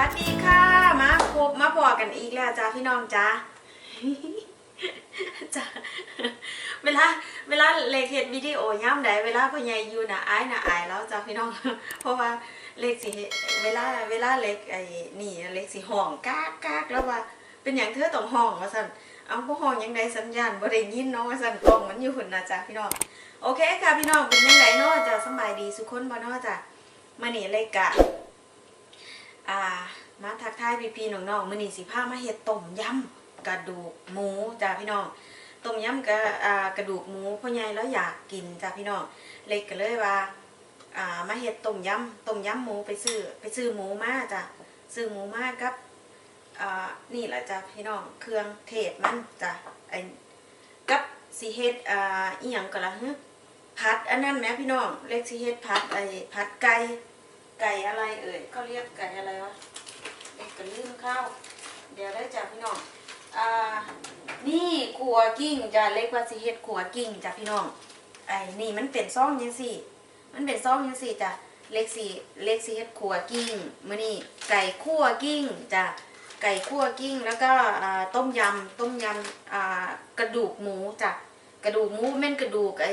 วัสดีค่ะ มาพบมาบอกกันอีกแล้วจ้าพี่น้องจ้าจ้าเวลาเวลาเล็กเห็นวิดีโอย่ำใดเวลาพ่อใหญ่อยู่น่ะอายน่ะอายแล้วจ้าพี่น้อง เพราะว่าเล็กสิเวลาเวลาเล็กไอ้นี่เล็กสิห้องกากกากแล้วว่า เป็นอย่างเธอต้องห้องว่าสั่นเอาพวกห้องยังไดสัญญาณบ่ได้ยินเนาะว่าสั่นกล้องมันอยู่หุ่นนะจ้าพี่น้องโอเคค่ะพี่น้องเป็นยังไงเนาะจ้าสบายดีสุขคนบ่เนาะจ้ามานี่เลยกะ อ่ามาทักทายพี่พี่ๆน้องๆมื้อนี้สิพามาเฮ็ดต้มยำกระดูกหมูจ้าพี่น้องต้มยำกระอ่ากระดูกหมูพ่อใหญ่แล้วอยากกินจ้าพี่น้องเล็กก็เลยว่าอ่ามาเฮ็ดต้มยำต้มยำหมูไปซื้อไปซื้อหมูมาจ้ะซื้อหมูมากับอ่านี่แหละจ้ะพี่น้องเครื่องเทศมันจ้ะไอ้กับสิเฮ็ดอ่าอีหยังก็ละฮึผัดอันนั้นแหมพี่น้องเล็กสิเฮ็ดผัดไอ้ผัดไก่ ไก่อะไรเอ่ยเขาเรียกไก่อะไรวะเล็กก็ลืมข้าวเดี๋ยวได้จ้ะพี่น้องอ่านี่ขัวกิ้งจ้ะเล็กว่าสิเฮ็ดขัวกิ้งจ้ะพี่น้องไอ้นี่มันเป็นซ่องจังซี่ มันเป็นซองยังสี่จ้ะเล็กสี่เล็กสี่เฮ็ดขัวกิ้งมื้อนี้ไก่คั่วกิ้งจ้ะไก่คั่วกิ้งแล้วก็อ่าต้มยำต้มยำอ่ากระดูกหมูจ้ะกระดูกหมูแม่นกระดูกไอ้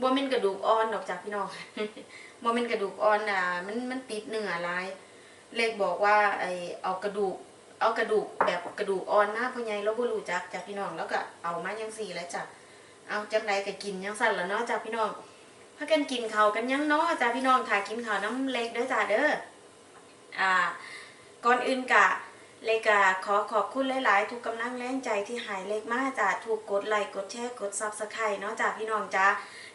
บ่แม่นกระดูกอ่อนดอกจ้ะพี่น้อง บ่แม่นกระดูกอ่อนอะมันมันติดเนื้อหลาย เล็กบอกว่าไอเอากระดูก เอากระดูกแบบกระดูกอ่อนนะพ่อใหญ่เราบ่รู้จักจ้ะพี่น้องแล้วก็เอามาจังสี่แล้วจ้ะเอาจังไดก็กินจังสั่นแล้วเนาะจ้ะพี่น้องพากันกินข้าวกันยังเนาะจ้าพี่น้องถ่ายกินข้าวน้ำเล็กเด้อจ้าเด้ออ่าก่อนอื่นกะเล็กกะขอขอบคุณหลาย ๆ ทุกกำลังแรงใจที่หายเล็กมากจ้าถูกกดไลค์กดแชร์กดซับสไครต์เนาะจ้าพี่น้องจ้า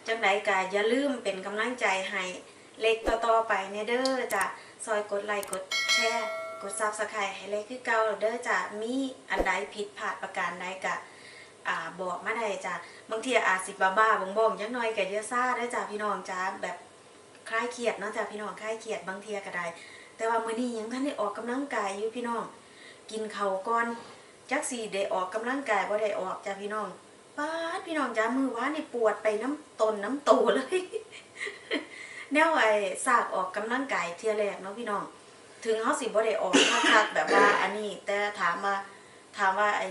จังไดกะอย่าลืมเป็นกำลังใจให้ เล็กต่อๆไปเนี่ยเด้อจ้าซอยกดไลค์กดแชร์กดซับสไครต์ให้เล็กคือเก่าเด้อจ้ามีอันใดผิดพลาดประการใดกะอ่าบอกมาได้จ้ะบางทีอาจสิบ้าบ้าๆบ่งบ่งๆจังน้อยก็เยอะซ่าได้จ้ะพี่น้องจ้าแบบคลายเครียดเนาะจ้ะพี่น้องคลายเครียดบางทีก็ได้ แต่ว่ามื้อนี้ยังทันได้ออกกำลังกายอยู่พี่น้อง กินเข้าก่อนจักสิได้ออกกำลังกายบ่ได้ออกจ้ะพี่น้องป้าพี่น้องจ้ามือวานนี่ปวดไปน้ำตนน้ำโตเลย แนวไอ้สากออกกำลังกายเที่ยแรกเนาะพี่น้อง ถึงเฮาสิบ่ได้ออกคักๆแบบว่าอันนี้ แต่ถามว่าถามว่าไอ้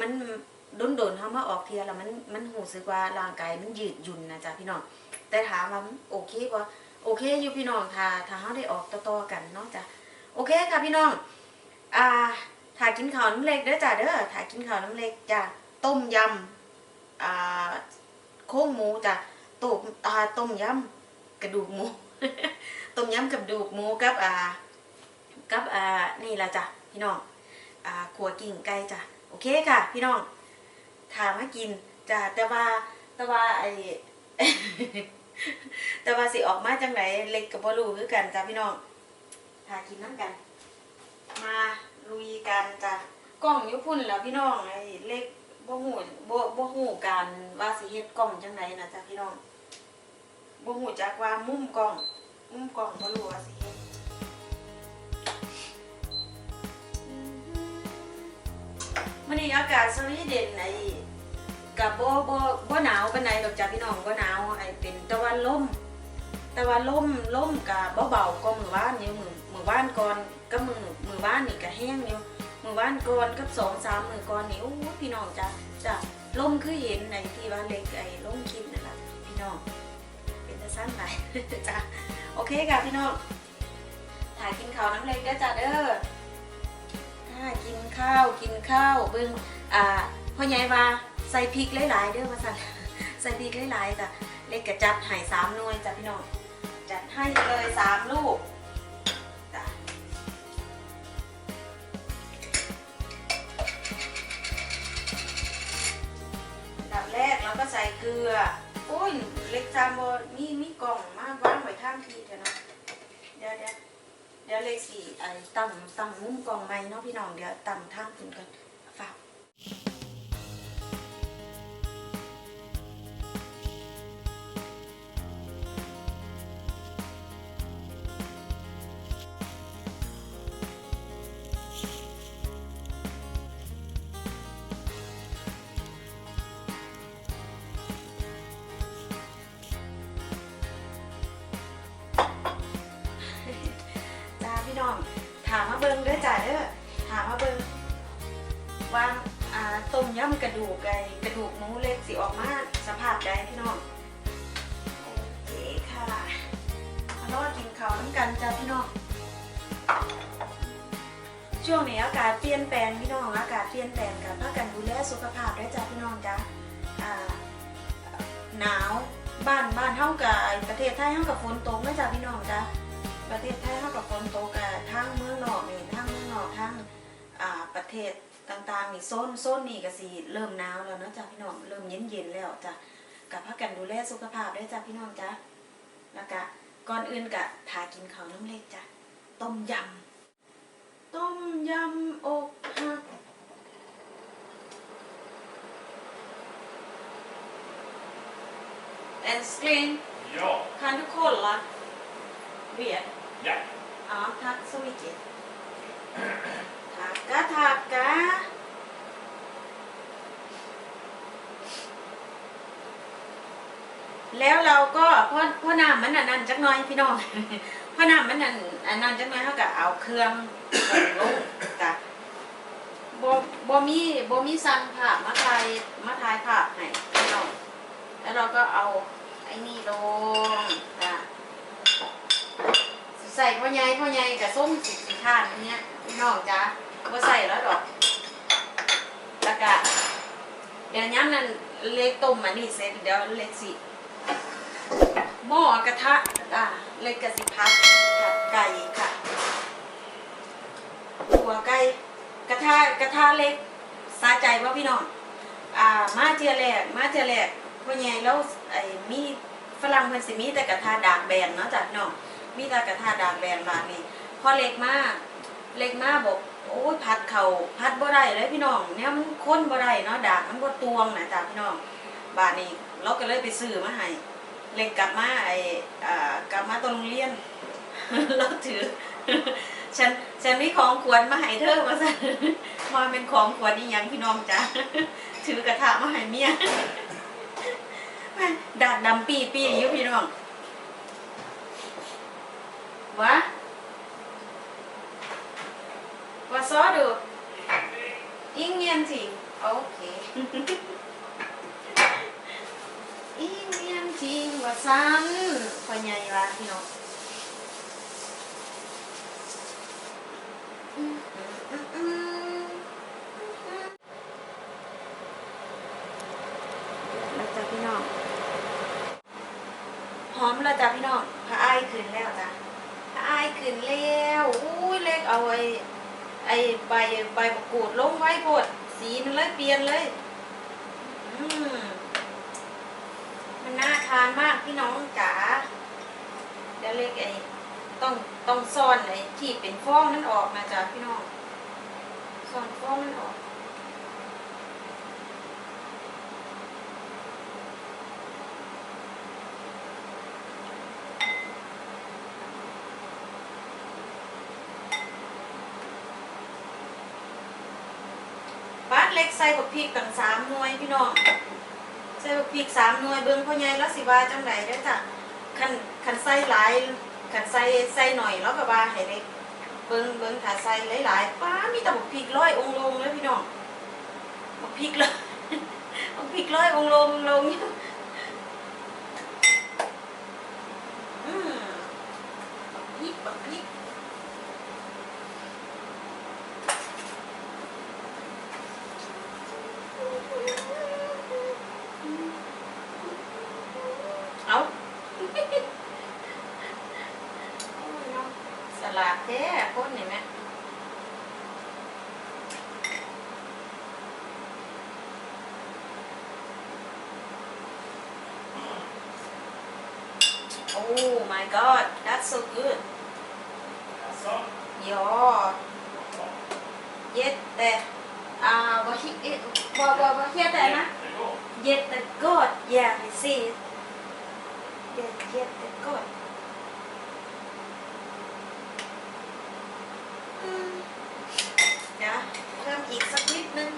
มันโดนโดนๆเขามาออกเทียแล้วมันมันหูสึกว่าร่างกายมันยืดหยุ่นนะจ๊ะพี่น้อง แต่ถามว่าโอเคปะโอเคอยู่พี่น้องถ้าถ้าเขาได้ออกต่อๆกันเนาะจ้ะโอเคค่ะพี่น้องอ่าถ่ายกินข้าวน้ำเล็กเด้อจ้ะเด้อถ่ายกินข้าวน้ำเล็กจ้ะต้มยำอ่าโค้งหมูจ้ะต้มอ่าต้มยำ กระดูกหมูต้มยำกระดูกหมูกับอ่ากับอ่านี่ละจ้ะพี่น้องอ่าขัวกิ่งไก่จ้ะโอเคค่ะ พี่น้องถามมากินจ้ะแต่ว่าแต่ว่าไอแต่ว่าสิออกมาจังไหนเล็กกับบ่รู้คือกันจ้ะพี่น้องทากินน้ำกัน มาลุยกันจ้ะกล้องยุพุ่นแล้วพี่น้องไอ้เล็กบ่หูบ่บ่หูการว่าสิเฮ็ดกล้องจังไหนนะจ้ะพี่น้อง บ่หูจักว่ามุมกล้อง มุมกล้องบ่รู้ว่าสิเฮ็ดมันนี้อากาศสวีเดนไอ้กับบ่บ่บ่หนาวปานใดดอกจ้ะพี่น้องบ่หนาวไอ้เป็นตะวันลมตะวันลมลมกะเบาๆก็มื้อวานอยู่มื้อมื้อวานก่อนกับมื้อมื้อวานนี่ก็แห้งอยู่มื้อวานก่อนกับสองสามมื้อก่อนนี่โอ้พี่น้องจ้ะจ้ะลมคือเห็นในที่ว่าเล็กไอ้ลมคลิปนั่นล่ะพี่น้อง เป็นตาสั้นหลายจ้ะโอเคค่ะพี่น้องถ่ายกินข้าวน้ำเล็กเด้จ้ะเด้ออ่ากินข้าวกินข้าวเบิ่งอ่าพ่อใหญ่ว่าใส่พริกหลายๆเด้อว่าซั่นใส่พริกหลายๆจ้ะเล็กกระจัดให้สามหน่วยจ้ะพี่น้องจัดให้เลยสามลูกจ้ะดับแรกเราก็ใส่เกลือ โอ้ยเล็กจามบอนี่มีกล่องมาวางไว้ข้างทีเถอะเนาะเดี๋ยวเดี๋ยวเดี๋ยวเลขสี่ไอ้ตั้งตั้งมุมกล่องไม้เนาะพี่น้องเดี๋ยวตั้งทางถึงกัน องถามมาเบิ้งด้อจ้าเด้อถามมาเบิ้งว่าอ่าต้มยำกระดูกไก่กระดูกหมูเล็กสิออกมาสภาพใดพี่น้องโอเคค่ะมารอกินข้าวน้ำกันจ้าพี่น้องช่วงนี้อากาศเปลี่ยนแปลงพี่น้องอากาศเปลี่ยนแปลงกันพากันดูแลสุขภาพด้วยจ้าพี่น้องจ้าอ่าหนาวบ้านบ้านเท่ากับประเทศไทยเท่ากับฝนตกนะจ้าพี่น้องจ้าประเทศไทยเท่ากับฝนตกอะ ทั้งเมืองนอกนี่ทั้งเมืองนอกทั้งอ่าประเทศต่างๆนี่โซนโซนนี่ก็สิเริ่มหนาวแล้วเนาะจ้ะพี่น้องเริ่มเย็นๆแล้วจ้ะกับพักกันดูแลสุขภาพด้วยจ้ะพี่น้องจ้ะแล้วก็ก่อนอื่นกะทากินข้าวน้ำเล็กจ้ะต้มยำต้มยำอกหัก Älskling, Ja, kan du kolla ved? ja. Ja, tack så mycket. Tacka, tacka. แล้วเราก็พ่อพ่อน้ำมันอันนั้นจักน้อยพี่น้องพ่อน้ำมันอันอันนั้นจักน้อยเขาก็เอาเครื่องใส่ลงจ้ะบ่บ่มีบ่มีสั่งภาพมาถ่ายมาถ่ายภาพให้พี่น้องแล้วเราก็เอาไอ้นี่ลงจ้ะ ใส่พ่อใหญ่พ่อใหญ่กับส้มสีสีทานอันเนี้ยพี่น้องจ้าก็ใส่แล้วดอกแล้วก็เดี๋ยวย้ำนั้นเล็กต้มอันนี้เสร็จเดี๋ยวเล็กสิหม้อกระทะอ่าเล็กกระสิพัดผัดไก่ค่ะหัวไก่กระทะกระทะเล็กสาใจว่าพี่น้องอ่ามาเทียแรกมาเทียแรกพ่อใหญ่แล้วไอ้มีฝรั่งเพิ่นสิมีแต่กระทะดากแบนเนาะจ้ะพี่น้อง มีต่กระทะดากแบนบานนี่พอเล็กมากเล็กมากบอกโอ้ยพัดเขาพัดบ่ได้เลยพี่น้องเนี่ยมันค้นบ่ได้เนาะดากมันบ่ตวงนะจ้ะพี่น้องบานนี้เราก็เลยไปซื้อมาให้เล็กกลับมาไอ้อ่ากลับมาตรงโรงเรียนเราถือฉันฉันมีของขวัญมาให้เธอมาซะมาเป็นของขวัญอีหยังพี่น้องจ้ะถือกระทะมาให้เมียแม่ดาดดำปีปีอยู่พี่น้อง Va? Vad sa du? Ingenting? Okej. Ingenting var sant. พอใหญ่วะ พี่น้องแล้วจ้ะพี่น้องหอมแล้วจ้ะพี่น้องพระอ้ขึ้นแล้วจ้ะอายขึ้นแล้วอุ้ยเล็กเอาไอ้ไอ้ใบใบมะกรูดลงไว้โพดสีมันเลยเปลี่ยนเลยอืมมันน่าทานมากพี่น้องจ๋า เล็กไอ้ต้องต้องซ่อนไอ้ที่เป็นฟองมันออกมาจ้ะพี่น้องซ่อนฟองมันออกบ้านเล็กใส่บักพริกตั้งสามหน่วยพี่น้องใส่บักพริกสามหน่วยเบิ่งพ่อใหญ่แล้วสิว่าจังไดเด้จ้ะ คันคันใส่หลายคันใส่ใส่หน่อยแล้วก็ว่าให้เล็กเบิ้งเบิ้งถาใส่หลายๆป้ามีแต่บักพริกร้อยองลงเลยพี่น้องบักพริกเลยบักพริกร้อยองลงลงอยู่อืมบักพริกบักพริก เอาส ลัดแท้คนเห็นไหมโอ้ my god that's so good Alltså, ja jätte ah vad he- eh, vad vad vad heter det na jättegott. jättegott ja precis Jätte- jättegott อืม เดี๋ยวเพิ่มอีกสักนิดนึง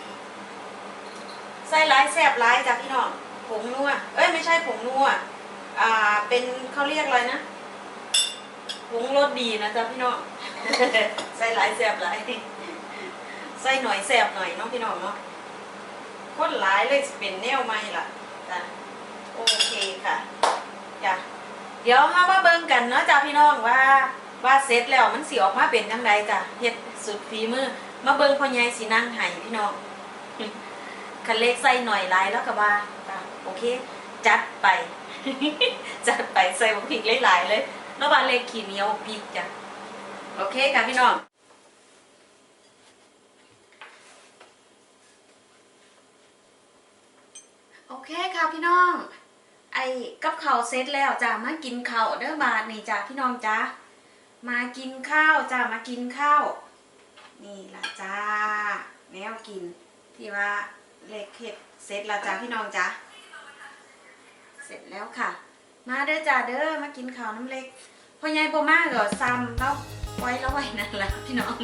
ใส่หลายแซบหลายจ้ะพี่น้องผงนัวเอ้ยไม่ใช่ผงนัวอ่าเป็นเขาเรียกอะไรนะผงรสดีนะจ๊ะพี่น้องใส่หลายแสบหลายใส่หน่อยแสบหน่อยน้องพี่น้องเนาะคนหลายเลยเป็นแนวใหม่ล่ะจ้ะโอเคค่ะจ้ะเดี๋ยวมามาเบิ่งกันเนาะจ้ะพี่น้องว่า ว่าเสร็จแล้วมันสิออกมาเป็นจังไดจ้ะเฮ็ดสุดฝีมือ มาเบิ่งพ่อใหญ่สินั่งให้พี่น้องคันเล็กใส่หน่อยลายแล้วก็ว่าจ้ะโอเค จัดไป จัดไปใส่บักพริกหลายๆเลยแล้วว่าเล็กขี้เหนียวพริกจ้ะโอเคค่ะพี่น้องโอเคค่ะพี่น้อง ไอ้กับข้าวเสร็จแล้วจ้ะมากินข้าวเด้อบาทนี่จ้ะพี่น้องจ้ะ มากินข้าวจ้ามากินข้าวนี่ละจ้าแนวกินที่ว่าเล็กเห็ดเสร็จแล้วจ้าพี่น้องจ้าเสร็จแล้วค่ะ มาเด้อจ้าเด้อมากินข้าวน้ำเล็กพ่อใหญ่บ่มากเหรอซ้ำเล้าไว้แล้วไว้นั่นแหละพี่น้อง